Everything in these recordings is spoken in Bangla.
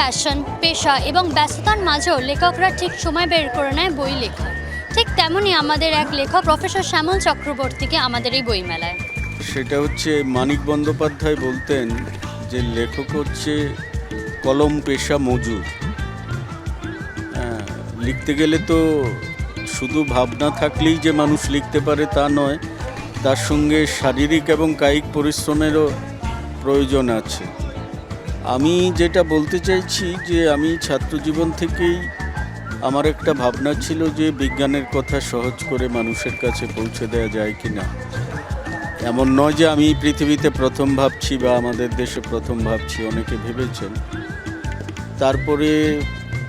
প্যাশন পেশা এবং ব্যস্ততার মাঝেও লেখকরা ঠিক সময় বের করে নেয় বই লেখা। ঠিক তেমনই আমাদের এক লেখক প্রফেসর শ্যামল চক্রবর্তীকে আমাদের এই বইমেলায়। সেটা হচ্ছে মানিক বন্দ্যোপাধ্যায় বলতেন যে লেখক হচ্ছে কলম পেশা মজুর। হ্যাঁ, লিখতে গেলে তো শুধু ভাবনা থাকলেই যে মানুষ লিখতে পারে তা নয় তার সঙ্গে শারীরিক এবং কায়িক পরিশ্রমেরও প্রয়োজন আছে। আমি যেটা বলতে চাইছি যে আমি ছাত্রজীবন থেকেই আমার একটা ভাবনা ছিল যে বিজ্ঞানের কথা সহজ করে মানুষের কাছে পৌঁছে দেওয়া যায় কি না এমন নয় যে আমি পৃথিবীতে প্রথম ভাবছি বা আমাদের দেশে প্রথম ভাবছি, অনেকে ভেবেছেন। তারপরে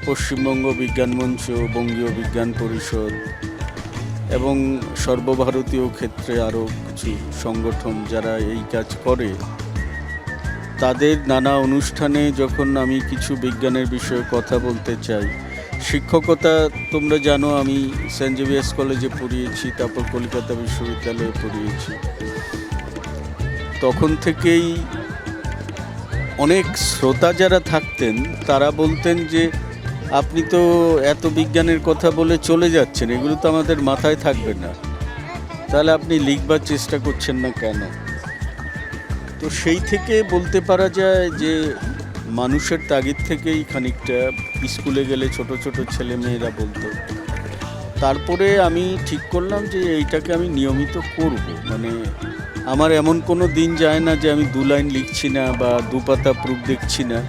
পশ্চিমবঙ্গ বিজ্ঞান মঞ্চ, বঙ্গীয় বিজ্ঞান পরিষদ এবং সর্বভারতীয় ক্ষেত্রে আরও কিছু সংগঠন যারা এই কাজ করে তাদের নানা অনুষ্ঠানে যখন আমি কিছু বিজ্ঞানের বিষয়ে কথা বলতে চাই, শিক্ষকতা তোমরা জানো আমি সেন্ট জেভিয়ার্স কলেজে পড়িয়েছি, তারপর কলকাতা বিশ্ববিদ্যালয়ে পড়িয়েছি। তখন থেকেই অনেক শ্রোতা যারা থাকতেন, তারা বলতেন যে, আপনি তো এত বিজ্ঞানের কথা বলে চলে যাচ্ছেন, এগুলো তো আমাদের মাথায় থাকবে না। তাহলে আপনি লিখবার চেষ্টা করছেন না কেন? তো সেই থেকে বলতে পারা যায় যে মানুষের তাগিদ থেকেই খানিকটা স্কুলে গেলে ছোট ছোট ছেলে মেয়েরা বলতো। তারপরে আমি ঠিক করলাম যে এইটাকে আমি নিয়মিত করব। মানে আমার এমন কোনো দিন যায় না যে আমি দু লাইন লিখছি না বা দু পাতা প্রুফ দেখছি না।